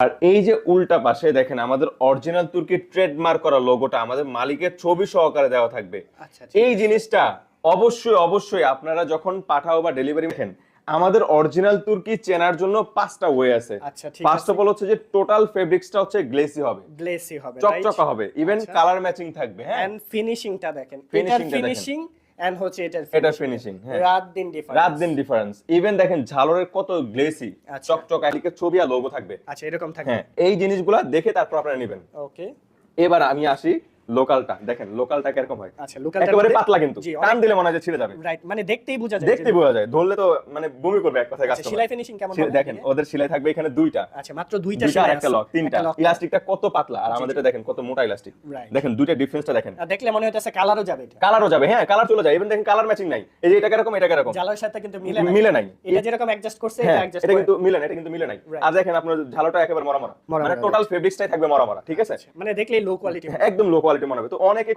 আর এই যে উল্টা পাশে দেখেন আমাদের অরিজিনাল তুর্কির ট্রেডমার্ক করা লোগোটা আমাদের মালিকের ছবি সহকারে দেওয়া থাকবে। আচ্ছা এই জিনিসটা অবশ্যই অবশ্যই আপনারা যখন পাঠাও বা ডেলিভারি দেখেন আমাদের অরিজিনাল তুর্কি চেনার জন্য পাঁচটা ওয়ে আছে। আচ্ছা ফার্স্ট অফ অল হচ্ছে যে টোটাল ফেব্রিক্সটা হচ্ছে গ্লেসি হবে। গ্লেসি হবে চকচকা হবে। ইভেন আচ্ছা। কালার ম্যাচিং থাকবে হ্যাঁ। এন্ড ফিনিশিংটা দেখেন। ফিনিশিং এন্ড হচ্ছে এটার এটা ফিনিশিং হ্যাঁ। রাত দিন ডিফারেন্স রাত দিন ডিফারেন্স ইভেন দেখেন ঝালরের কত গ্লেসি চকচক চকচকা এদিকে ছবি আর লোগো থাকবে। আচ্ছা এরকম থাকে হ্যাঁ এই জিনিসগুলা দেখে তারপর আপনারা নেবেন। ওকে এবার আমি আসি লোকালটা দেখেন লোকালটা কীরকম হয়? আচ্ছা লোকাল একেবারে পাতলা কিন্তু টান দিলে মনে হয় ছিঁড়ে যাবে। রাইট মানে দেখতেই বোঝা যায় দেখতে বোঝা যায় ধরলে তো মানে বমি করবে এক কথায় আচ্ছা কাস্টমার সেলাই ফিনিশিং কেমন হবে দেখেন ওদের সেলাই থাকবে এখানে দুইটা। আচ্ছা মাত্র দুইটা সেলাই একটা লক তিনটা। ইলাস্টিকটা কত পাতলা আর আমাদেরটা দেখেন কত মোটা ইলাস্টিক। দেখেন দুইটা ডিফারেন্সটা দেখেন। দেখলে মনে হচ্ছে কালারও যাবে এটা। কালারও যাবে হ্যাঁ কালার চলে যায়। ইভেন দেখেন কালার ম্যাচিং নাই। এই যে এটা কীরকম এটা কীরকম? সাথে কিন্তু মিলে না মিলে নাই। এটা যেরকম অ্যাডজাস্ট করছে এটা অ্যাডজাস্ট এটা কিন্তু মিলে না এটা কিন্তু মিলে নাই। আর দেখেন আপনার ঝালোটা একেবারে মরা মরা। মানে টোটাল ফেব্রিক্সটাই থাকবে মরা মরা ঠিক আছে? মানে দেখলেই লো কোয়ালিটি একদম লো কোয়ালিটি মনে হবে। তো অনেকে